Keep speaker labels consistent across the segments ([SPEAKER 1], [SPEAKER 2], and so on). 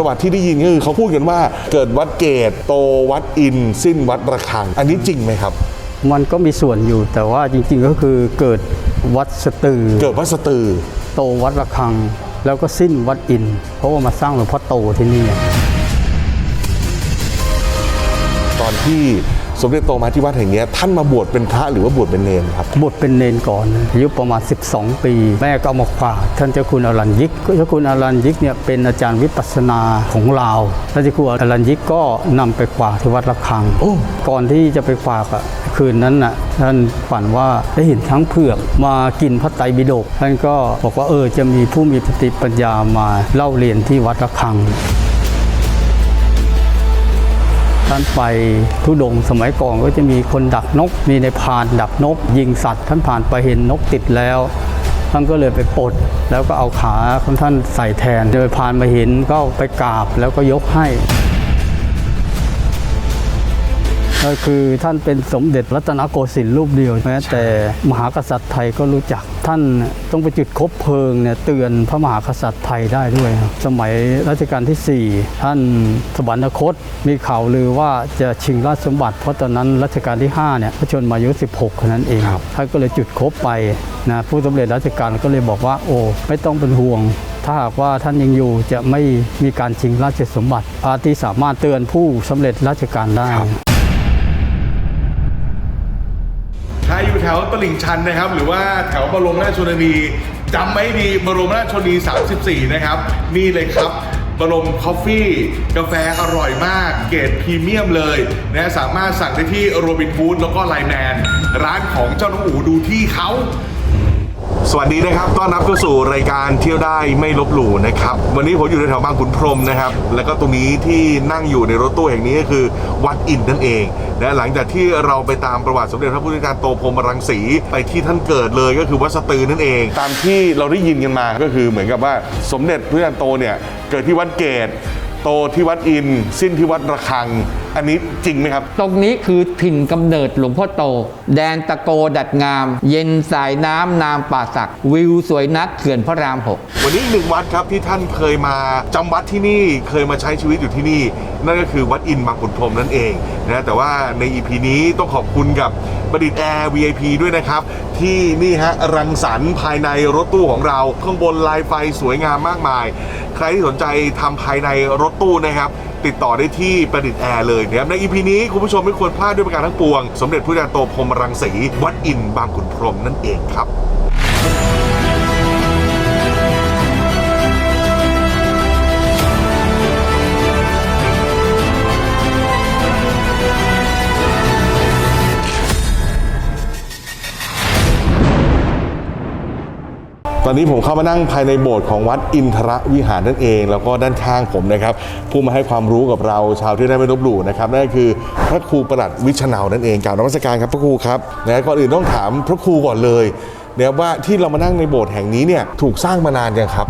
[SPEAKER 1] ประวัติที่ได้ยินก็คือเขาพูดกันว่าเกิดวัดเกตโตวัดอิน สิ้นวัดระฆัง อันนี้จริงไหมครับ
[SPEAKER 2] มันก็มีส่วนอยู่แต่ว่าจริงๆก็คือเกิดวัดสตือ
[SPEAKER 1] เกิดวัดสตือ
[SPEAKER 2] โตวัดระฆัง แล้วก็สิ้นวัดอิน เพราะว่ามาสร้างหลวงพ่อโตที่นี่
[SPEAKER 1] ตอนที่ สมเด็จโตมาที่วัดแห่งเนี้ยท่านมาบวชเป็นพระหรือว่าบวชเป็นเนรครับ
[SPEAKER 2] บทเป็นเนนก่อนนะอายุประมาณ 12 ปี แม่ก็เอามาฝากท่านเจ้าคุณอรัญยิกเจ้าคุณอรัญยิกเนี่ยเป็นอาจารย์วิปัสสนาของลาวท่านเจ้าคุณอรัญยิกก็นำไปฝากที่วัดระฆัง
[SPEAKER 1] โอ้
[SPEAKER 2] ก่อนที่จะไปฝากอะคืนนั้นน่ะท่านฝันว่าได้เห็นช้างเผือกมากินพระไตรปิฎกท่านก็บอกว่าเออจะมีผู้มีสติปัญญามาเล่าเรียนที่วัดระฆัง ท่านไปทุดงค์สมัยก่อนก็จะมีคนดักนก มีในพานดักนก ยิงสัตว์ ท่านผ่านไปเห็นนกติดแล้ว ท่านก็เลยไปปลดแล้วก็เอาขาของท่านใส่แทนโดยพรานมาเห็นก็ไปกราบแล้วก็ยกให้ ก็คือท่านเป็นสมเด็จรัตนโกสินทร์รูปเดียวแม้แต่มหากษัตริย์ไทยก็รู้จัก ท่านต้องไปจุดคบเพลิงเนี่ยเตือนพระมหากษัตริย์ไทยได้ด้วยครับสมัยรัชกาลที่ 4 ท่านสวรรคตมีข่าวลือว่าจะชิงราชสมบัติ เพราะตอนนั้นรัชกาลที่5เนี่ยพระชนมายุ 16แค่นั้นเองท่านก็เลยจุดคบไปนะผู้สำเร็จราชการก็เลยบอกว่าโอ้ไม่ต้องเป็นห่วงถ้าหากว่าท่านยังอยู่จะไม่มีการชิงราชสมบัติอาที่สามารถเตือนผู้สำเร็จราชการได้
[SPEAKER 1] ใคร อยู่แถวตลิ่งชันนะครับ หรือว่าแถวบรมราชชนนีจำไว้ดีบรมราชชนนี 34 นะครับ นี่เลยครับบรมคอฟฟี่กาแฟอร่อยมาก เกรดพรีเมียมเลยนะสามารถสั่งได้ที่โรบินฟูดแล้วก็ไลแมน ร้านของเจ้าน้องอูดูที่เขาสวัสดีนะครับ ต้อนรับเข้าสู่รายการเที่ยวได้ไม่ลบหลู่นะครับ วันนี้ผมอยู่ในแถวบางขุนพรหมนะครับ แล้วก็ตรงนี้ที่นั่งอยู่ในรถตู้แห่งนี้ก็คือวัดอินนั่นเอง นะหลังจากที่เราไปตามประวัติสมเด็จพระพุทธจารย์โตพรหมรังสีไปที่ท่านเกิดเลยก็คือวัดสตือนั่นเอง ตามที่เราได้ยินกันมาก็คือเหมือนกับว่าสมเด็จพระพุทธจารย์โตเนี่ยเกิดที่วัดเกตโตที่วัดอิน สิ้นที่วัดระฆัง อันนี้จริงไหมครับ
[SPEAKER 3] ตรงนี้คือถิ่นกำเนิดหลวงพ่อโต แดนตะโกดัดงาม เย็นสายน้ำนามป่าศัก วิวสวยนักเขื่อนพระรามหก
[SPEAKER 1] วันนี้อีกหนึ่งวัดครับที่ท่านเคยมาจำวัดที่นี่เคยมาใช้ชีวิตอยู่ที่นี่ นั่นก็คือวัดอินทร์บางขุนพรหมนั่นเองนะแต่ว่าใน EP นี้ต้องขอบคุณกับประดิษฐ์แอร์ VIP ด้วยนะครับ ที่นี่ฮะรังสรรค์ภายในรถตู้ของเรา ข้างบนลายไฟสวยงามมากมาย ใครที่สนใจทำภายในรถตู้นะครับ ติดต่อได้ที่ประดิษฐ์แอร์เลยนะครับใน EP นี้คุณผู้ชมไม่ควรพลาดด้วยประการทั้งปวง สมเด็จพระเจ้าโตพรมรังสีวัดอินบางขุนพรหมนั่นเองครับ อนนี้ผมเข้ามานั่งภายในโบสถ์ของวัดอินทรวิหารนั่นเอง แล้วก็ด้านข้างผมนะครับผู้มาให้ความรู้กับเราชาวที่ได้ไม่ลบหลู่นะครับนั่นก็คือพระครูประหลัดวิชนาวนั่นเองกล่าวนมัสการครับพระครูครับนะก่อนอื่นต้องถามพระครูก่อนเลยนะครับว่าที่เรามานั่งในโบสถ์แห่งนี้เนี่ยถูกสร้างมานานยังครับ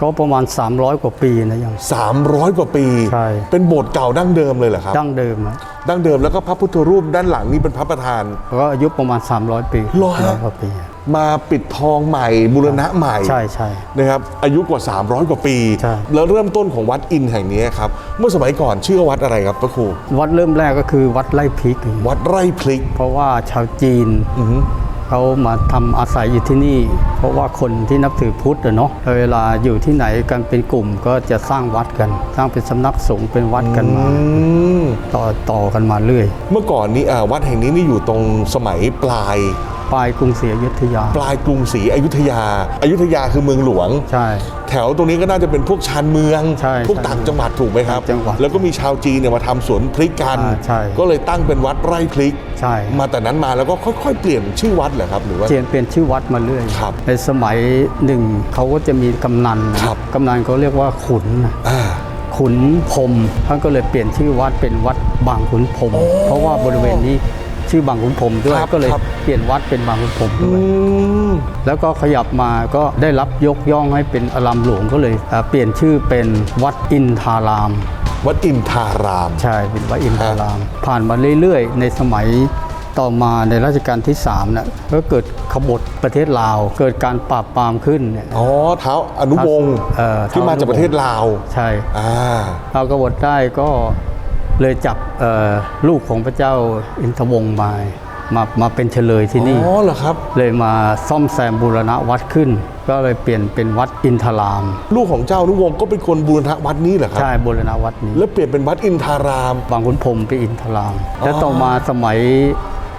[SPEAKER 2] ก็ประมาณ 300 กว่าปีนะยัง
[SPEAKER 1] 300 กว่าปี
[SPEAKER 2] ใช่
[SPEAKER 1] เป็นโบสถ์เก่าดั้งเดิมเลยเหรอครับ
[SPEAKER 2] ดั้งเดิมนะ
[SPEAKER 1] ดั้งเดิมแล้วก็พระพุทธรูปด้านหลังนี่เป็นพระประธาน
[SPEAKER 2] ก็อายุประมาณ 300 ปี
[SPEAKER 1] เหรอฮะ
[SPEAKER 2] ร้อยกว่าปี
[SPEAKER 1] มาปิดทองใหม่บูรณะใหม่
[SPEAKER 2] ใช่ใช่
[SPEAKER 1] นะครับอายุกว่า 300 กว่าปี
[SPEAKER 2] ใช่
[SPEAKER 1] แล้วเริ่มต้นของวัดอินแห่งนี้ครับเมื่อสมัยก่อนชื่อว่าวัดอะไรครับพระครู
[SPEAKER 2] วัดเริ่มแรกก็คือวัดไร่พริก
[SPEAKER 1] วัดไร่พลิก
[SPEAKER 2] เพราะว่าชาวจีนเขามาทำอาศัยอยู่ที่นี่ เพราะว่าคนที่นับถือพุทธอะเนาะเวลาอยู่ที่ไหนกันเป็นกลุ่มก็จะสร้างวัดกัน สร้างเป็นสำนักสงฆ์เป็นวัดกันมา
[SPEAKER 1] อืม
[SPEAKER 2] ต่อต่อกันมาเรื่อย
[SPEAKER 1] เมื่อก่อนนี้อ่าวัดแห่งนี้นี่อยู่ตรงสมัยปลาย
[SPEAKER 2] ปลายกรุงศรีอยุธยา
[SPEAKER 1] ปลายกรุงศรีอยุธยาอายุธยาคือเมืองหลวง
[SPEAKER 2] ใช่
[SPEAKER 1] แถวตรงนี้ก็น่าจะเป็นพวกชานเมือง
[SPEAKER 2] ใช่
[SPEAKER 1] พวก
[SPEAKER 2] ใช่
[SPEAKER 1] ต่างจังหวัดถูกไหมครับ
[SPEAKER 2] ต่างจังหวัด
[SPEAKER 1] แล้วก็มีชาวจีนเนี่ยมาทำสวนพริกกัน
[SPEAKER 2] อ่าใช่
[SPEAKER 1] ก็เลยตั้งเป็นวัดไร่พริก
[SPEAKER 2] ใช่
[SPEAKER 1] มาแต่นั้นมาแล้วก็ค่อย ๆ เปลี่ยนชื่อวัดเหรอครับหรือว่า
[SPEAKER 2] เปลี่ยนเปลี่ยนชื่อวัดมาเรื่อย
[SPEAKER 1] ครับ
[SPEAKER 2] ในสมัยหนึ่งเขาก็จะมีกำนันนะครับ กำนันเขาเรียกว่าขุนนะ
[SPEAKER 1] อ่า
[SPEAKER 2] ขุนพรหมท่านก็เลยเปลี่ยนชื่อวัดเป็นวัดบางขุนพรหมเพราะว่าบริเวณนี้ ชื่อบางขุนพรหมด้วย
[SPEAKER 1] ครับ
[SPEAKER 2] ก็เลย
[SPEAKER 1] ครับ
[SPEAKER 2] เปลี่ยนวัดเป็นบางขุนพรหม
[SPEAKER 1] อื
[SPEAKER 2] ด้วย
[SPEAKER 1] ม
[SPEAKER 2] แล้วก็ขยับมาก็ได้รับยกย่องให้เป็นอารามหลวงก็เลยเอ่อเปลี่ยนชื่อเป็นวัดอินทาราม
[SPEAKER 1] วัดอินทาราม
[SPEAKER 2] ใช่เป็นวัดอินทาราม ผ่านมาเรื่อยๆ ในสมัยต่อมาในรัชกาลที่3นะก็เกิดขบฏประเทศลาว เกิดการปราบปรามขึ้นเนี่ย
[SPEAKER 1] อ๋อเท้าอนุวงศ์
[SPEAKER 2] เอ่อ
[SPEAKER 1] ที่มาจากประเทศลาว
[SPEAKER 2] ใช่
[SPEAKER 1] อ่า
[SPEAKER 2] เรากบฏได้ก็ เลยจับเอ่อลูกของพระเจ้าอินทวงศ์มามามาเป็นเฉลยที่นี่
[SPEAKER 1] อ๋อเหรอครับ
[SPEAKER 2] เลยมาซ่อมแซมบูรณะวัดขึ้น ก็เลยเปลี่ยนเป็นวัดอินทราม
[SPEAKER 1] ลูกของเจ้าอนุวงศ์ก็เป็นคนบูรณะวัดนี้เหรอครับ
[SPEAKER 2] ใช่บูรณะวัดนี้
[SPEAKER 1] แล้วเปลี่ยนเป็นวัดอินทาราม
[SPEAKER 2] บางขุนพรหมเป็นอินทราม แล้วต่อมาสมัย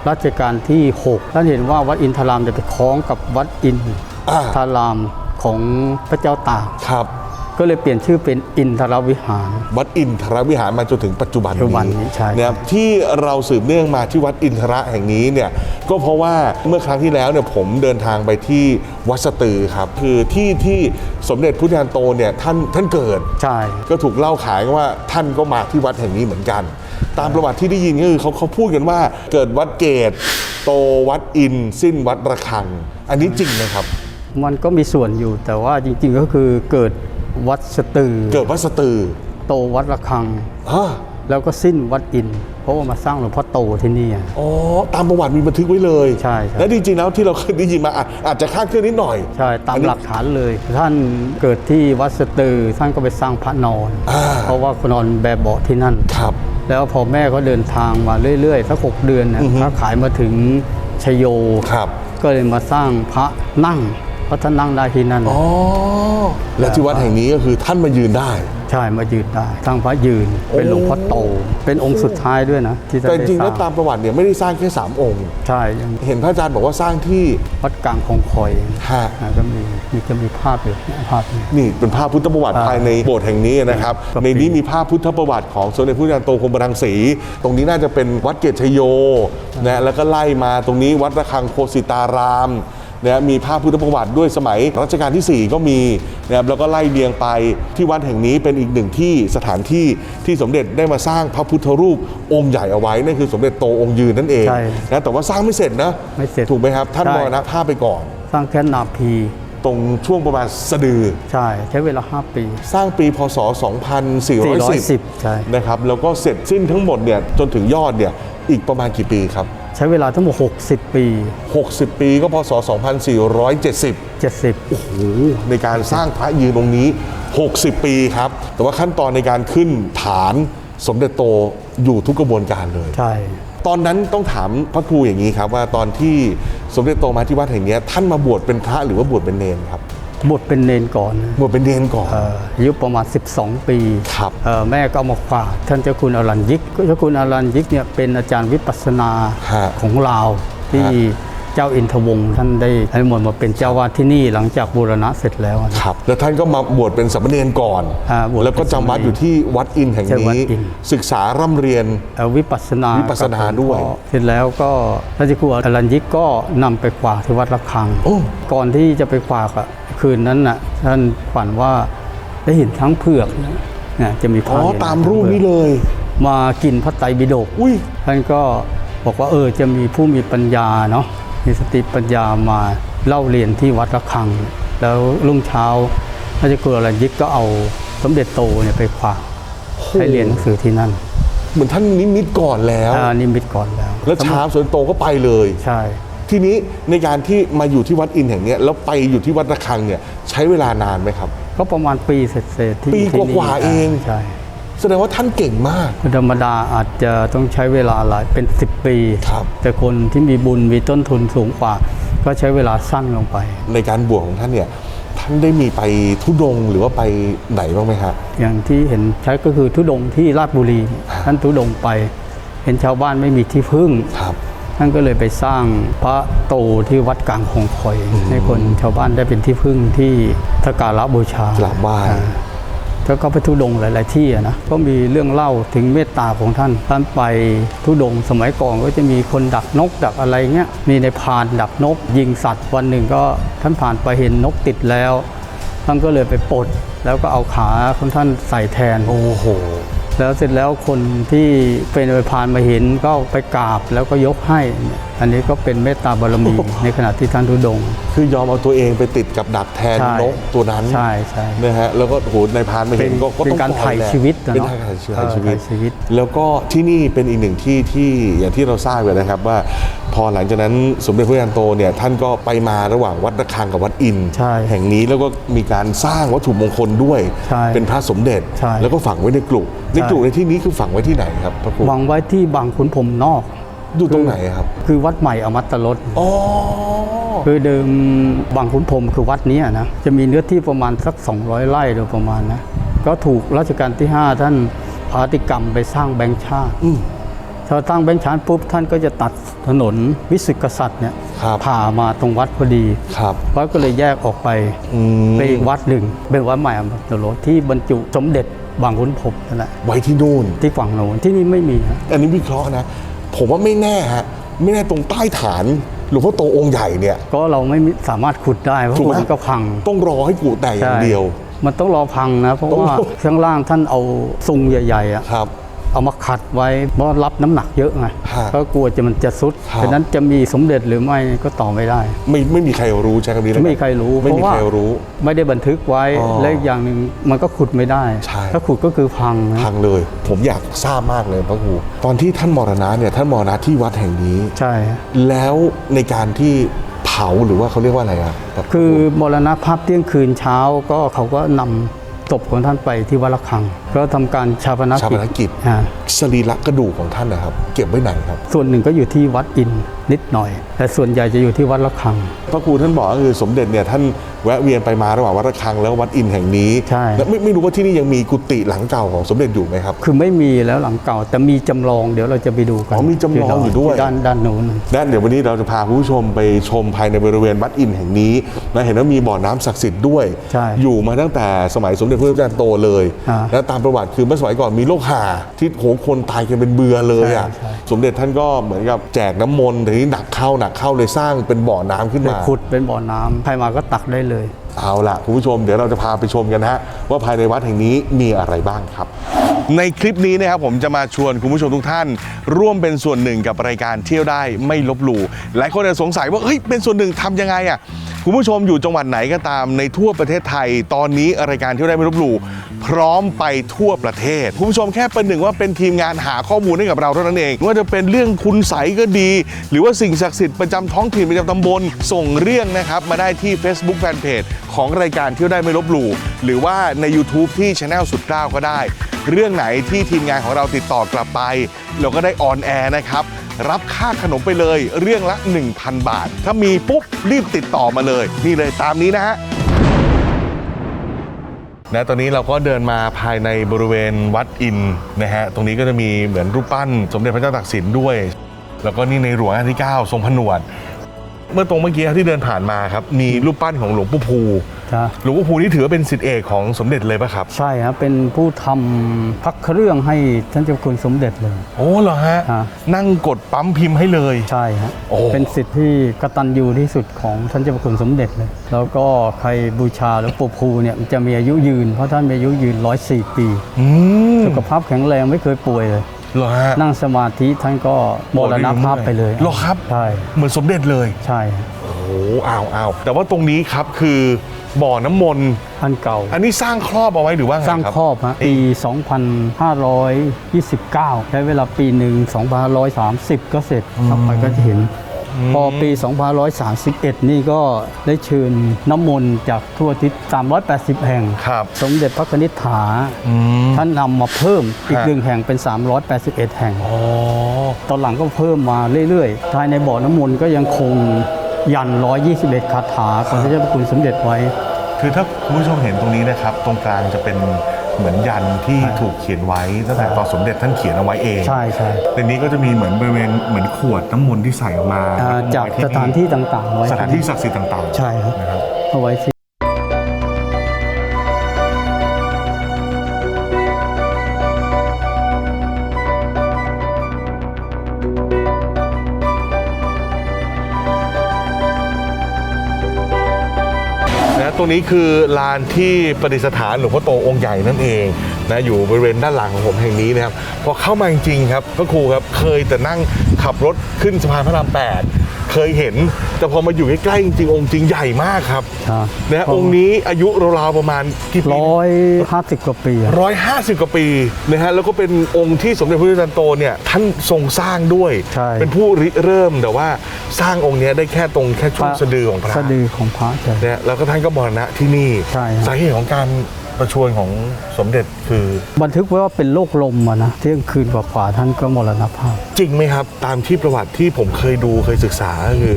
[SPEAKER 2] รัชกาลที่6ท่านเห็นว่าวัดอินทรามจะไปคล้องกับวัดอิน
[SPEAKER 1] อ่า
[SPEAKER 2] ทรามของพระเจ้าตาก
[SPEAKER 1] ครับ
[SPEAKER 2] ก็เลยเปลี่ยนชื่อเป็นอินทรวิหาร
[SPEAKER 1] วัดอินทรวิหารมาจนถึงปัจจุบัน
[SPEAKER 2] ปัจจุบันนี้ใช่
[SPEAKER 1] นะครับที่เราสืบเนื่องมาที่วัดอินทระแห่งนี้เนี่ยก็เพราะว่าเมื่อครั้งที่แล้วเนี่ยผมเดินทางไปที่วัดสตือครับคือที่ที่สมเด็จพุทธานโตเนี่ยท่านท่านเกิด
[SPEAKER 2] ใช่
[SPEAKER 1] ก็ถูกเล่าขายกันว่าท่านก็มาที่วัดแห่งนี้เหมือนกัน ตามประวัติที่ได้ยินก็คือเขาเขาพูดกันว่าเกิดวัดเกต โตวัดอินสิ้นวัดระฆัง อันนี้จริงไหมครับ
[SPEAKER 2] มันก็มีส่วนอยู่แต่ว่าจริงๆก็คือเกิด วัดสตือ
[SPEAKER 1] เกิดวัดสตือ
[SPEAKER 2] โตวัดระฆัง
[SPEAKER 1] ฮะ
[SPEAKER 2] แล้วก็สิ้นวัดอิน เพราะว่ามาสร้างหลวงพ่อโตที่นี่
[SPEAKER 1] อ๋อ ตามประวัติมีบันทึกไว้เลย
[SPEAKER 2] ใช่ใช่
[SPEAKER 1] และจริงๆแล้วที่เราเคยได้ยินมาอะอาจจะคลาดเคลื่อนนิดหน่อย
[SPEAKER 2] ใช่ตาม
[SPEAKER 1] อันนี้
[SPEAKER 2] หลักฐานเลย ท่านเกิดที่วัดสตือ ท่านก็ไปสร้างพระนอน
[SPEAKER 1] อ่า
[SPEAKER 2] เพราะว่าคนนอนแบบเบาะที่นั่น
[SPEAKER 1] ครับ
[SPEAKER 2] แล้วพอแม่ก็เดินทางมาเรื่อยๆสักหกเดือนเนี่ยค้าขายมาถึงชยโย
[SPEAKER 1] ครับ
[SPEAKER 2] ก็เลยมาสร้างพระนั่งเพ ราะท่านนั่งได้ที่นั่น
[SPEAKER 1] อ๋อ และที่วัดแห่งนี้ก็คือท่านมายืนได้
[SPEAKER 2] ใช่มายืนได้สร้างพระยืนเป็นหลวงพ่อโต เป็นองค์สุดท้ายด้วยนะที่ท่าน
[SPEAKER 1] แต่จ
[SPEAKER 2] ได้
[SPEAKER 1] ริงๆ
[SPEAKER 2] ส
[SPEAKER 1] แล้
[SPEAKER 2] ร้าวง
[SPEAKER 1] ตามประวัติเนี่ยไม่ได้สร้างแค่สามองค์
[SPEAKER 2] ใช่ยัง
[SPEAKER 1] เห็นพระอาจารย์บอกว่าสร้างที่
[SPEAKER 2] วัดกลางคลองคอย
[SPEAKER 1] ฮะ
[SPEAKER 2] นะก็มีมีจะมีภาพอยู่เนี่ยภาพนี้
[SPEAKER 1] นี่เป็นภาพพุทธประวัติ
[SPEAKER 2] อ่า
[SPEAKER 1] ภายในโบสถ์แห่งนี้นะครับ
[SPEAKER 2] ก็
[SPEAKER 1] ในนี้
[SPEAKER 2] ปี
[SPEAKER 1] มีภาพพุทธประวัติของสมเด็จพระนางโตคมรังสี ตรงนี้น่าจะเป็นวัดเกตชยโยนะแล้วก็ไล่มาตรงนี้วัดระฆังโคสิตาราม นะมีภาพพุทธประวัติด้วยสมัยรัชกาลที่ 4 ก็มีนะครับแล้วก็ไล่เรียงไปที่วัดแห่งนี้เป็นอีกหนึ่งที่สถานที่ที่สมเด็จได้มาสร้างพระพุทธรูปองค์ใหญ่เอาไว้นั่นคือสมเด็จโตองค์ยืนนั่นเอง
[SPEAKER 2] ใช่
[SPEAKER 1] นะแต่ว่าสร้างไม่เสร็จนะ
[SPEAKER 2] ไม่เสร็จ
[SPEAKER 1] ถูกไหมครับ ท่าน
[SPEAKER 2] ใช่
[SPEAKER 1] มรณภาพไปก่อน
[SPEAKER 2] สร้างแค่นาพี
[SPEAKER 1] ตรงช่วงประมาณสะดือ
[SPEAKER 2] ใช่ ใช้เวลา 5 ปี
[SPEAKER 1] สร้างปีพศ2410
[SPEAKER 2] 410 ใช่
[SPEAKER 1] นะครับแล้วก็เสร็จสิ้นทั้งหมดเนี่ยจนถึงยอดเนี่ยอีกประมาณกี่ปีครับ
[SPEAKER 2] ใช้เวลาทั้งหมด 60 ปี
[SPEAKER 1] 60 ปีก็พศ 2470
[SPEAKER 2] 70
[SPEAKER 1] โอ้โหในการสร้างพระยืนองค์นี้ 60 ปีครับ แต่ว่าขั้นตอนในการขึ้นฐานสมเด็จโตอยู่ทุกกระบวนการเลย
[SPEAKER 2] ใช่
[SPEAKER 1] ตอนนั้นต้องถามพระครูอย่างนี้ครับว่าตอนที่สมเด็จโตมาที่วัดแห่งเนี้ยท่านมาบวชเป็นพระหรือว่าบวชเป็นเนรครับ
[SPEAKER 2] บทเป็นเนนก่อนนะ
[SPEAKER 1] บวชเป็นเนรก่อน
[SPEAKER 2] เอ่ออายุประมาณ 12 ปี
[SPEAKER 1] ครับ
[SPEAKER 2] เอ่อแม่ก็เอามาฝากท่านเจ้าคุณอรัญยิกเจ้าคุณอรัญยิกเนี่ยเป็นอาจารย์วิปัสสนา
[SPEAKER 1] ฮะ
[SPEAKER 2] ของลาวที่
[SPEAKER 1] ฮะ
[SPEAKER 2] เจ้าอินทวงศ์ท่านได้ให้หมดมาเป็นเจ้าวาดที่นี่หลังจากบูรณะเสร็จแล้วนะ
[SPEAKER 1] ครับ แล้วท่านก็มาบวชเป็นสามเณรก่อน
[SPEAKER 2] อ่าบวช
[SPEAKER 1] แล้วก็จำวัดอยู่ที่วัดอินแห่ง
[SPEAKER 2] ใช่วั
[SPEAKER 1] นี้
[SPEAKER 2] ดอิน
[SPEAKER 1] ศึกษาร่ำเรียน
[SPEAKER 2] เอ่อวิปัสสนา
[SPEAKER 1] วิปัสสนาด้วย
[SPEAKER 2] กับหลวงพ่อเสร็จแล้วก็ท่านเจ้าคุณอรัญยิกก็นำไปฝากที่วัดระฆัง
[SPEAKER 1] โอ้
[SPEAKER 2] ก่อนที่จะไปฝากอะคืนนั้นน่ะท่านฝันว่าได้เห็นทั้งเผือกนะเนี่ยจะมีภา
[SPEAKER 1] อ๋
[SPEAKER 2] พ
[SPEAKER 1] อ
[SPEAKER 2] เห็น
[SPEAKER 1] ตามรูปนี้เลย
[SPEAKER 2] มากินพระไตรปิฎก
[SPEAKER 1] อุ้ย
[SPEAKER 2] ท่านก็บอกว่าเออจะมีผู้มีปัญญาเนาะ มีสติปัญญามาเล่าเรียนที่วัดระฆัง แล้วรุ่งเช้าพระเจ้ากรอรัญยิกก็เอาสมเด็จโตเนี่ยไปฝากให้เรียนหนังสือที่นั่น
[SPEAKER 1] เหมือนท่านนิมิตก่อนแล้ว
[SPEAKER 2] อ่านิมิตก่อนแล้ว
[SPEAKER 1] แล้วเช้าสวนโตก็ไปเลย
[SPEAKER 2] ใช่
[SPEAKER 1] ทีนี้ในการที่มาอยู่ที่วัดอินแห่งเนี้ยแล้วไปอยู่ที่วัดระฆังเนี่ยใช้เวลานานไหมครับ
[SPEAKER 2] ก็ประมาณปีเศษๆที่
[SPEAKER 1] ปี
[SPEAKER 2] ที่นี่
[SPEAKER 1] กว่าๆเอง
[SPEAKER 2] ใช่
[SPEAKER 1] แสดงว่าท่านเก่งมาก
[SPEAKER 2] ธรรมดาอาจจะต้องใช้เวลาหลายเป็น 10 ปี
[SPEAKER 1] ครับ
[SPEAKER 2] แต่คนที่มีบุญมีต้นทุนสูงกว่า ก็ใช้เวลาสั้นลงไป
[SPEAKER 1] ในการบวชของท่านเนี่ยท่านได้มีไปทุดงค์หรือว่าไปไหนบ้างไหมฮะ
[SPEAKER 2] อย่างที่เห็นใช้ก็คือทุดงค์ที่ราชบุรี ท่านทุดงค์ไป เห็นชาวบ้านไม่มีที่พึ่ง
[SPEAKER 1] ครับ
[SPEAKER 2] ท่านก็เลยไปสร้างพระโตที่วัดกลางคงคอย ให้คนชาวบ้านได้เป็นที่พึ่งที่สกการะบูชาก
[SPEAKER 1] ราบไหว้
[SPEAKER 2] อ่า แล้วก็ไปทุดงค์หลาย ๆ ที่อะนะก็มีเรื่องเล่าถึงเมตตาของท่าน ท่านไปทุดงค์สมัยก่อนก็จะมีคนดักนกดักอะไรเงี้ยมีในพรานดักนก ยิงสัตว์วันหนึ่งก็ท่านผ่านไปเห็นนกติดแล้ว ท่านก็เลยไปปลดแล้วก็เอาขาของท่านใส่แทน
[SPEAKER 1] โอ้โห
[SPEAKER 2] แล้วเสร็จแล้วคนที่เป็นไปพานมาเห็นก็ไปกราบแล้วก็ยกให้เนี่ย อันนี้ก็เป็นเมตตาบารมีในขณะที่ท่านทุดงค์
[SPEAKER 1] คือยอมเอาตัวเองไปติดกับดักแทน
[SPEAKER 2] ใช่
[SPEAKER 1] นกตัวนั้น
[SPEAKER 2] ใช่ใช่
[SPEAKER 1] นะฮะแล้วก็โหในพานมาเห็นก็ก็
[SPEAKER 2] เป็น
[SPEAKER 1] ต้อง
[SPEAKER 2] การ
[SPEAKER 1] ปล่อ
[SPEAKER 2] ถ่าย
[SPEAKER 1] แหละ
[SPEAKER 2] ชีวิตนะ
[SPEAKER 1] เป็น
[SPEAKER 2] เนาะ
[SPEAKER 1] การถ่ายชีวิต
[SPEAKER 2] เออ
[SPEAKER 1] ถ่ายชีวิต
[SPEAKER 2] ถ่ายชีวิต
[SPEAKER 1] แล้วก็ที่นี่เป็นอีกหนึ่งที่ที่อย่างที่เราทราบกันนะครับว่า พอหลังจากนั้นสมเด็จพระยานโตเนี่ยท่านก็ไปมาระหว่างวัดระฆังกับวัดอินทร์
[SPEAKER 2] ใช่
[SPEAKER 1] แห่งนี้แล้วก็มีการสร้างวัตถุมงคลด้วย
[SPEAKER 2] ใช่
[SPEAKER 1] เป็นพระสมเด็จ
[SPEAKER 2] ใช่
[SPEAKER 1] แล้วก็ฝังไว้ในกลุ่ในกลุ่ในที่นี้คือฝังไว้ที่ไหนครับพระครู
[SPEAKER 2] วางไว้ที่บางขุนพรหมนอก
[SPEAKER 1] อยู่ตรงไหนครับ
[SPEAKER 2] คือวัดใหม่อมัตตรส
[SPEAKER 1] อ๋อ
[SPEAKER 2] คือเดิมบางขุนพรหมคือวัดเนี้ยนะจะมีเนื้อที่ประมาณสัก 200 ไร่โดยประมาณนะก็ถูกรัชกาลที่ 5 ท่านพาติกรรมไปสร้างแบงค์ชาติ
[SPEAKER 1] อืม
[SPEAKER 2] พอตั้งแบงค์ชาติปุ๊บท่านก็จะตัดถนนวิสุทธิกษัตริย์เนี่ย
[SPEAKER 1] ครับ
[SPEAKER 2] ผ่ามาตรงวัดพอดี
[SPEAKER 1] ครับ
[SPEAKER 2] วัดก็เลยแยกออกไป
[SPEAKER 1] อืม
[SPEAKER 2] ไปอีกวัดหนึ่งเป็นวัดใหม่อมัตตรสที่บรรจุสมเด็จบางขุนพรหมนั่นแหละ
[SPEAKER 1] ไว้ที่นู่น
[SPEAKER 2] ที่ฝั่งโน้นที่นี่ไม่มีฮะ
[SPEAKER 1] อันนี้วิเคราะห์นะ ผมว่าไม่แน่ฮะไม่แน่ตรงใต้ฐานหลวงพ่อโตองค์ใหญ่เนี่ย
[SPEAKER 2] ก็เราไม่มีสามารถขุดได้เพราะ
[SPEAKER 1] ถูกไหม
[SPEAKER 2] มันก็พัง
[SPEAKER 1] ต้องรอให้กูแตกอย่างเดียว
[SPEAKER 2] ใช่มันต้องรอพังนะ เพราะ
[SPEAKER 1] ต้อง
[SPEAKER 2] ว่าร
[SPEAKER 1] อ
[SPEAKER 2] ข้างล่างท่านเอาซุงใหญ่ๆอะ
[SPEAKER 1] ครับ
[SPEAKER 2] เอามาขัดไว้เพราะรับน้ำหนักเยอะไง
[SPEAKER 1] ฮะ
[SPEAKER 2] ก็กลัวจะมันจะซุด
[SPEAKER 1] ครับ
[SPEAKER 2] ฉะนั้นจะมีสมเด็จหรือไม่ก็ต่อไม่ได้
[SPEAKER 1] ไม่ไม่มีใครรู้ใช่คำนี้แล้วกัน
[SPEAKER 2] ไม่มีใครรู้
[SPEAKER 1] ไม่
[SPEAKER 2] เพ
[SPEAKER 1] มี
[SPEAKER 2] ราะว่า
[SPEAKER 1] ใครรู้
[SPEAKER 2] ไม่ได้บันทึกไว้
[SPEAKER 1] อ๋อ
[SPEAKER 2] และอีกอย่างหนึ่งมันก็ขุดไม่ได้
[SPEAKER 1] ใช่
[SPEAKER 2] ถ้าขุดก็คือพังนะ
[SPEAKER 1] พังเลย ผมอยากทราบมากเลยพระครูตอนที่ท่านมรณะเนี่ยท่านมรณะที่วัดแห่งนี้
[SPEAKER 2] ใช่
[SPEAKER 1] แล้วในการที่เผาหรือว่าเขาเรียกว่าอะไรอะแบบ
[SPEAKER 2] คือมรณภาพเที่ยงคืนเช้าก็เขาก็นำศพของท่านไปที่วัดระฆัง ก็ทำการชาปน
[SPEAKER 1] ชาป
[SPEAKER 2] กิจ
[SPEAKER 1] นกิจ
[SPEAKER 2] อ่า
[SPEAKER 1] สรีระกระดูกของท่านนะครับ เก็บไว้ไหนครับ
[SPEAKER 2] ส่วนหนึ่งก็อยู่ที่วัดอินทร์นิดหน่อย แต่ส่วนใหญ่จะอยู่ที่วัดระฆัง
[SPEAKER 1] พระครูท่านบอกก็คือสมเด็จเนี่ยท่านแวะเวียนไปมาระหว่างวัดระฆังแล้ววัดอินทร์แห่งนี้
[SPEAKER 2] ใช่
[SPEAKER 1] แล้วไม่ไม่รู้ว่าที่นี่ยังมีกุฏิหลังเก่าของสมเด็จอยู่ไหมครับ
[SPEAKER 2] คือไม่มีแล้วหลังเก่าแต่มีจำลองเดี๋ยวเราจะไปดูกัน
[SPEAKER 1] อ๋อมีจำลองอยู่ด้วย
[SPEAKER 2] ที่ด้านด้านโน้น
[SPEAKER 1] และเดี๋ยววันนี้เราจะพาคุณผู้ชมไปชมภายในบริเวณวัดอินทร์แห่งนี้นะเห็นว่ามีบ่อน้ำศักดิ์สิทธิ์ด้วย
[SPEAKER 2] ใช่
[SPEAKER 1] อยู่มาตั้งแต่สมัยสมเด็จพระเจ้าโตเลย
[SPEAKER 2] อ่า
[SPEAKER 1] และตามประวัติคือเมื่อสมัยก่อนมีโรคห่าที่โหคนตายกันเป็นเบือเลยอะ
[SPEAKER 2] ใช่ใช่
[SPEAKER 1] สมเด็จท่านก็เหมือนกับแจกน้ำมนต์แต่ทีนี้หนักเข้าหนักเข้าเลยสร้างเป็นบ่อน้ำขึ้น
[SPEAKER 2] ไป
[SPEAKER 1] มา
[SPEAKER 2] ขุดเป็นบ่อน้ำใครมาก็ตักได้เลย
[SPEAKER 1] เอาล่ะคุณผู้ชมเดี๋ยวเราจะพาไปชมกันนะฮะว่าภายในวัดแห่งนี้มีอะไรบ้างครับในคลิปนี้นะครับผมจะมาชวนคุณผู้ชมทุกท่าน ร่วมเป็นส่วนหนึ่งกับรายการเที่ยวได้ไม่ลบหลู่หลายคนอาจจะสงสัยว่าเฮ้ยเป็นส่วนหนึ่งทำยังไงอะ คุณผู้ชมอยู่จังหวัดไหนก็ตามในทั่วประเทศไทย ตอนนี้รายการเที่ยวได้ไม่ลบหลู่พร้อมไปทั่วประเทศคุณผู้ชมแค่เป็นหนึ่งว่าเป็นทีมงานหาข้อมูลให้กับเราเท่านั้นเองว่าจะเป็นเรื่องคุณใสยก็ดี หรือว่าสิ่งศักดิ์สิทธิ์ประจำท้องถิ่นประจำตำบลส่งเรื่องนะครับมาได้ที่ Facebook Fanpage ของรายการเที่ยวได้ไม่ลบหลู่หรือว่าใน YouTube ที่ Channel สุดกล้าวก็ได้ เรื่องไหนที่ทีมงานของเราติดต่อกลับไป เราก็ได้ออนแอร์นะครับ รับค่าขนมไปเลยเรื่องละ 1,000 บาท ถ้ามีปุ๊บรีบติดต่อมาเลย นี่เลยตามนี้นะฮะนะตอนนี้เราก็เดินมาภายในบริเวณวัดอินนะฮะ ตรงนี้ก็จะมีเหมือนรูปปั้น สมเด็จพระเจ้าตากสินด้วย แล้วก็นี่ในหลวงรัชกาลที่ 9 ทรงผนวด เมื่อตรงเมื่อกี้ที่เดินผ่านมาครับ มีรูปปั้นของหลวงปู่ภู
[SPEAKER 2] จ้ะ
[SPEAKER 1] หลวงปู่ภูนี่ถือว่าเป็นสิทธิเอกของสมเด็จเลยปะครับ
[SPEAKER 2] ใช่ครับเป็นผู้ทำพักเครื่องให้ท่านเจ้าคุณสมเด็จเลย
[SPEAKER 1] โอ้เหรอฮะ
[SPEAKER 2] ฮะ
[SPEAKER 1] นั่งกดปั๊มพิมพ์ให้เลย
[SPEAKER 2] ใช่ฮะ
[SPEAKER 1] โอ้
[SPEAKER 2] เป็นสิทธิ์ที่กตัญญูที่สุดของท่านเจ้าคุณสมเด็จเลย แล้วก็ใครบูชาหลวงปู่ภูเนี่ยมันจะมีอายุยืนเพราะท่านมีอายุยืน 104 ปี
[SPEAKER 1] อืม
[SPEAKER 2] สุขภาพแข็งแรงไม่เคยป่วยเลย
[SPEAKER 1] เหรอฮะ
[SPEAKER 2] นั่งสมาธิท่านก็มรณภาพไปเลย
[SPEAKER 1] เหรอครับ
[SPEAKER 2] ใช่
[SPEAKER 1] เหมือนสมเด็จเลย
[SPEAKER 2] ใช่ฮะ
[SPEAKER 1] โอ้โหอ้าวอ้าวแต่ว่าตรงนี้ครับคือบ่อน้ำมนต์
[SPEAKER 2] ท่านเก่า
[SPEAKER 1] อันนี้สร้างครอบเอาไว้หรือว่าไง
[SPEAKER 2] สร้าง
[SPEAKER 1] ครับ
[SPEAKER 2] ครอบฮะปี 2529 ใช้เวลาปีหนึ่ง2530 ก็เสร็จเข้าไปก็จะเห็น พอปี 2531 นี่ก็ได้เชิญน้ำมนต์จากทั่วทิศ 380 แห่ง
[SPEAKER 1] ครับ
[SPEAKER 2] สมเด็จพระนิษฐา
[SPEAKER 1] อืม
[SPEAKER 2] ท่านนำมาเพิ่มอีก
[SPEAKER 1] ฮะ
[SPEAKER 2] หนึ่งแห่งเป็น 381 แห่ง
[SPEAKER 1] อ๋อ
[SPEAKER 2] ตอนหลังก็เพิ่มมาเรื่อยๆ ภายในบ่อน้ำมนต์ก็ยังคง ยัน121คาถาของพระเจ้าพระคุณสมเด็จไว้
[SPEAKER 1] คือถ้าคุณผู้ชมเห็นตรงนี้นะครับ ตรงกลางจะเป็นเหมือนยันที่
[SPEAKER 2] ใช่
[SPEAKER 1] ถูกเขียนไว้ตั้งแต่ตอนสมเด็จท่านเขียนเอาไว้เอง
[SPEAKER 2] ใช่ใช่
[SPEAKER 1] ในนี้ก็จะมีเหมือนบริเวณเหมือนขวดน้ำมนต์ที่ใส่ออกมา
[SPEAKER 2] อ่า
[SPEAKER 1] แล้ว
[SPEAKER 2] จาก
[SPEAKER 1] ไว้
[SPEAKER 2] สถานที่ต่างๆไว้
[SPEAKER 1] สถานที่ศักดิ์สิทธิ์ต่างๆ
[SPEAKER 2] ใช่ครับ
[SPEAKER 1] นะครับ
[SPEAKER 2] เอาไว้ที่
[SPEAKER 1] รงนี้คือลานที่ประดิษฐานหลวงพ่อโตองค์ใหญ่นั่นเองนะอยู่บริเวณด้านหลังของผมแห่งนี้นะครับพอเข้ามาจริงๆครับพระครูครับเคยแต่นั่งขับรถขึ้นสะพานพระราม8 เคยเห็น แต่พอมาอยู่ใกล้ๆจริงๆองค์จริงใหญ่มากครับ
[SPEAKER 2] ครับ
[SPEAKER 1] นะองค์นี้อายุราวๆประมาณกี่ปี
[SPEAKER 2] ร้อยห้าสิบกว่าปีอะ
[SPEAKER 1] ร้อยห้าสิบกว่าปีนะฮะแล้วก็เป็นองค์ที่สมเด็จพระพุทธจารย์โตเนี่ยท่านทรงสร้างด้วย
[SPEAKER 2] ใช่
[SPEAKER 1] เป็นผู้ริเริ่มแต่ว่าสร้างองค์เนี้ยได้แค่ตรงแค่ช่วงสะดือของพระ
[SPEAKER 2] สะดือของพระใช่
[SPEAKER 1] เนี่ยแล้วก็ท่านก็มรณะที่นี่
[SPEAKER 2] ใช่ครับ
[SPEAKER 1] สาเหตุของการ ประชวรของสมเด็จคือ
[SPEAKER 2] บันทึกไว้ว่าเป็นโรคลมอะนะเที่ยงคืนกว่าๆท่านก็มรณภาพ
[SPEAKER 1] จริงไหมครับ ตามที่ประวัติที่ผมเคยดูเคยศึกษาก็คือ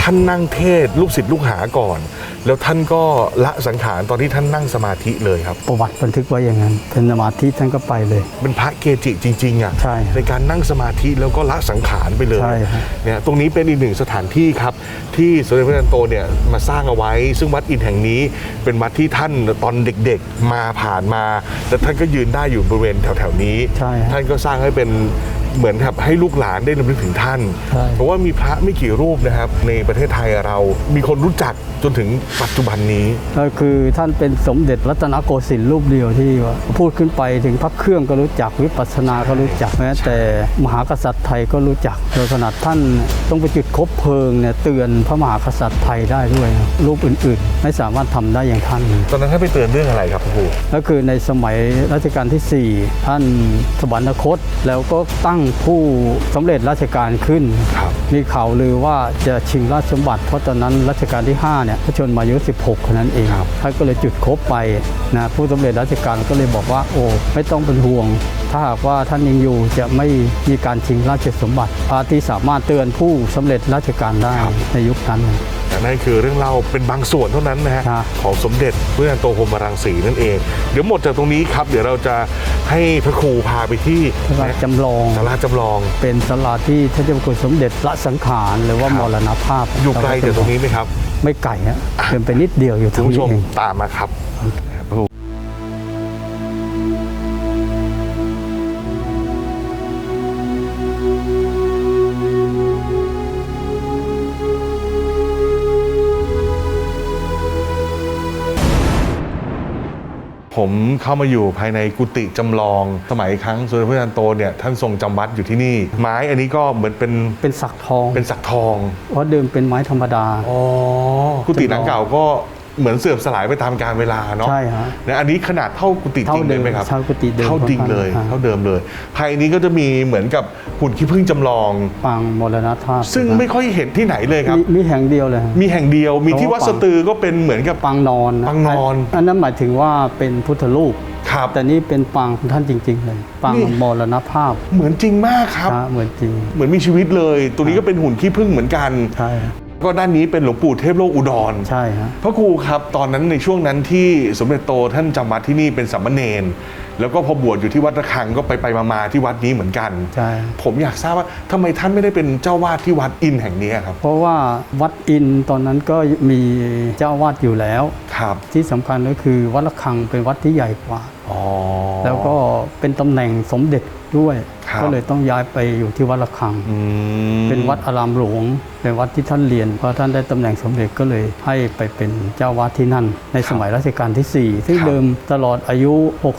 [SPEAKER 1] ท่านนั่งเทศน์ลูกศิษย์ลูกหาก่อน แล้วท่านก็ละสังขารตอนที่ท่านนั่งสมาธิเลยครับ
[SPEAKER 2] ประวัติบันทึกไว้อย่างนั้นเป็นสมาธิท่านก็ไปเลย
[SPEAKER 1] เป็นพระเกจิจริงๆอะ
[SPEAKER 2] ใช่ครับ
[SPEAKER 1] ในการนั่งสมาธิแล้วก็ละสังขารไปเลย
[SPEAKER 2] ใช่ครับ
[SPEAKER 1] เนี่ยตรงนี้เป็นอีกหนึ่งสถานที่ครับ ที่สมเด็จพระจันทร์โตเนี่ยมาสร้างเอาไว้ ซึ่งวัดอินแห่งนี้เป็นวัดที่ท่านตอนเด็กๆมาผ่านมา แล้วท่านก็ยืนได้อยู่บริเวณแถวๆนี้
[SPEAKER 2] ใช่ครับ
[SPEAKER 1] ท่านก็สร้างให้เป็น เหมือนครับให้ลูกหลานได้รำลึกถึงท่าน
[SPEAKER 2] ใช่
[SPEAKER 1] เพราะว่ามีพระไม่กี่รูปนะครับ ในประเทศไทยเรามีคนรู้จักจนถึงปัจจุบันนี้
[SPEAKER 2] ก็คือท่านเป็นสมเด็จรัตนโกสินทร์รูปเดียวที่ว่าพูดขึ้นไปถึงพระเครื่องก็รู้จักวิปัสสนาก็รู้จักแม้แต่มหากษัตริย์ไทยก็รู้จักโดยขนาดท่านต้องไปจุดคบเพลิงเนี่ยเตือนพระมหากษัตริย์ไทยได้ด้วยนะรูปอื่นๆ ไม่สามารถทำได้อย่างท่าน
[SPEAKER 1] ตอนนั้นท่านไปเตือนเรื่องอะไรครับพระครู
[SPEAKER 2] ก็คือในสมัยรัชกาลที่ 4 ท่านสวรรคตแล้วก็ตั้งผู้สำเร็จราชการขึ้น
[SPEAKER 1] ครับ
[SPEAKER 2] มีข่าวลือว่าจะชิงราชสมบัติ เพราะตอนนั้นรัชกาลที่ 5 เนี่ยพระชนมายุ 16คนนั้นเอง
[SPEAKER 1] ครับ
[SPEAKER 2] ท่านก็เลยจุดคบไปนะผู้สำเร็จราชการก็เลยบอกว่าโอ้ไม่ต้องเป็นห่วง ถ้าหากว่าท่านยังอยู่จะไม่มีการชิงราชสมบัติพระที่สามารถเตือนผู้สำเร็จราชการได้ในยุคนั้น
[SPEAKER 1] แต่นั่นคือเรื่องเล่าเป็นบางส่วนเท่านั้นนะฮะ
[SPEAKER 2] ครับ
[SPEAKER 1] ของสมเด็จพระจันทร์โตพรหมรังสีนั่นเอง เดี๋ยวหมดจากตรงนี้ครับ เดี๋ยวเราจะให้พระครูพาไปที่
[SPEAKER 2] พระราชจำลอง
[SPEAKER 1] ศาลาจำลอง
[SPEAKER 2] เป็นสลาที่ท่านเจ้าคุณสมเด็จละสังขารหรือว่า
[SPEAKER 1] ครับ
[SPEAKER 2] มรณภาพ
[SPEAKER 1] อยู่ไกลจากตรงนี้ไหมครับ
[SPEAKER 2] ไม่ไกลฮะเดินไปนิดเดียวอยู่ต
[SPEAKER 1] คุ
[SPEAKER 2] ร
[SPEAKER 1] ณ
[SPEAKER 2] ง
[SPEAKER 1] ผู้ช
[SPEAKER 2] นี้
[SPEAKER 1] ม
[SPEAKER 2] เอง
[SPEAKER 1] ตามมาครับ ผมเข้ามาอยู่ภายในกุฏิจำลองสมัยครั้งสมเด็จพระจันทร์โตเนี่ยท่านทรงจำวัดอยู่ที่นี่ ไม้อันนี้ก็เหมือนเป็น
[SPEAKER 2] เป็นสักทอง
[SPEAKER 1] เป็นสักทอง
[SPEAKER 2] เพราะเดิมเป็นไม้ธรรมดา
[SPEAKER 1] อ๋อกุฏิหลังเก่าก็ เหมือนเสื่อมสลายไปตามกาลเวลาเนาะ
[SPEAKER 2] ใช่ฮะ
[SPEAKER 1] นะอันนี้ขนาดเท่ากุฏิจริงเลยไหมครับ
[SPEAKER 2] เท่ากุฏิเดิม
[SPEAKER 1] เท่าจริงเลย
[SPEAKER 2] ครับ
[SPEAKER 1] เท่าเดิมเลย ภายนี้ก็จะมีเหมือนกับหุ่นขี้ผึ้งจำลอง
[SPEAKER 2] ปางมรณภาพ
[SPEAKER 1] ซึ่งไม่ค่อยเห็นที่ไหนเลยครับ
[SPEAKER 2] มีมีแห่งเดียวเลยฮะ
[SPEAKER 1] มีแห่งเดียวมีที่วัดสตือก็เป็นเหมือนกับ
[SPEAKER 2] ปางนอนะ
[SPEAKER 1] ปางนอน
[SPEAKER 2] อันนั้นหมายถึงว่าเป็นพุทธรูป
[SPEAKER 1] ครับ
[SPEAKER 2] แต่นี่เป็นปางของท่านจริง ๆ เลยปาง
[SPEAKER 1] นี่
[SPEAKER 2] มรณภาพ
[SPEAKER 1] เหมือนจริงมากครับ
[SPEAKER 2] นะเหมือนจริง
[SPEAKER 1] เหมือนมีชีวิตเลย ตัวนี้ก็เป็นหุ่นขี้ผึ้งเหมือนกัน
[SPEAKER 2] ใช่ฮะ
[SPEAKER 1] ก็ด้านนี้เป็นหลวงปู่เทพโลกอุดร
[SPEAKER 2] ใช่ฮะ
[SPEAKER 1] พระครูครับตอนนั้นในช่วงนั้นที่สมเด็จโตท่านจำวัดที่นี่เป็นสามเณรแล้วก็พอบวชอยู่ที่วัดระฆังก็ไปไปๆมาๆที่วัดนี้เหมือนกัน
[SPEAKER 2] ใช่
[SPEAKER 1] ผมอยากทราบว่าทำไมท่านไม่ได้เป็นเจ้าวาดที่วัดอินแห่งนี้ครับ
[SPEAKER 2] เพราะว่าวัดอินทร์ตอนนั้นก็มีเจ้าวาดอยู่แล้ว
[SPEAKER 1] ครับ
[SPEAKER 2] ที่สำคัญก็คือวัดระฆังเป็นวัดที่ใหญ่กว่า
[SPEAKER 1] อ๋อ
[SPEAKER 2] แล้วก็เป็นตำแหน่งสมเด็จด้วย
[SPEAKER 1] ครับ
[SPEAKER 2] ก็เลยต้องย้ายไปอยู่ที่วัดระฆัง
[SPEAKER 1] อืม
[SPEAKER 2] เป็นวัดอารามหลวง เป็นวัดที่ท่านเรียนพอท่านได้ตำแหน่งสมเด็จก็เลยให้ไปเป็นเจ้าวาดที่นั่น ในสมัยรัชกาลที่ 4 ซึ่งเดิมตลอดอายุ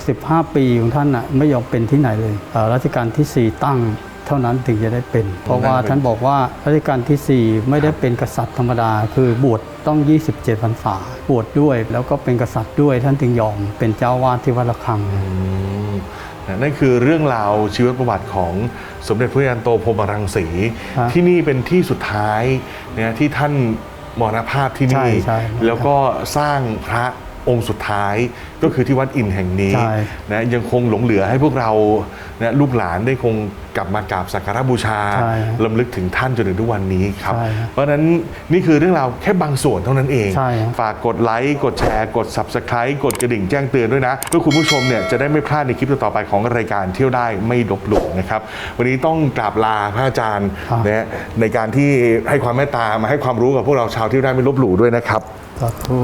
[SPEAKER 2] 65 ปีของท่านน่ะไม่ยอมเป็นที่ไหนเลยเอ่อรัชกาลที่ 4 ตั้งเท่านั้นถึงจะได้เป็น เพราะว่าท่านบอกว่ารัชกาลที่ 4 ไม่ได้เป็นกษัตริย์ธรรมดา คือบวชต้อง 27พรรษาบวชด้วย แล้วก็เป็นกษัตริย์ด้วยท่านจึงยอมเป็นเจ้าวาดที่วัดระฆัง
[SPEAKER 1] อืม นั่นคือเรื่องราวชีวประวัติของสมเด็จพระยันโตพรหมรังสี
[SPEAKER 2] ครับ
[SPEAKER 1] ที่นี่เป็นที่สุดท้ายเนี่ยที่ท่านมรณภาพที่นี่
[SPEAKER 2] ใช่ใช่
[SPEAKER 1] แล้วก็สร้างพระ องค์สุดท้ายก็คือที่วัดอินแห่งนี้
[SPEAKER 2] ใช่
[SPEAKER 1] นะยังคงหลงเหลือให้พวกเรานะลูกหลานได้คงกลับมากราบสักการะบูชา
[SPEAKER 2] ใช่
[SPEAKER 1] ลำลึกถึงท่านจนถึงทุกวันนี้ครับ
[SPEAKER 2] ใช่ครับ
[SPEAKER 1] เพราะฉะนั้นนี่คือเรื่องราวแค่บางส่วนเท่านั้นเอง
[SPEAKER 2] ใช่ครับ
[SPEAKER 1] ฝากกดไลค์กดแชร์กด Subscribe กดกระดิ่งแจ้งเตือนด้วยนะ เพื่อคุณผู้ชมเนี่ยจะได้ไม่พลาดในคลิปต่อๆไปของรายการเที่ยวได้ไม่ลบหลู่นะครับ วันนี้ต้องกราบลาพระอาจารย์
[SPEAKER 2] ครับ
[SPEAKER 1] นะในการที่ให้ความเมตตามาให้ความรู้กับพวกเราชาวเที่ยวได้ไม่ลบหลู่ด้วยนะครับ
[SPEAKER 2] สาธุ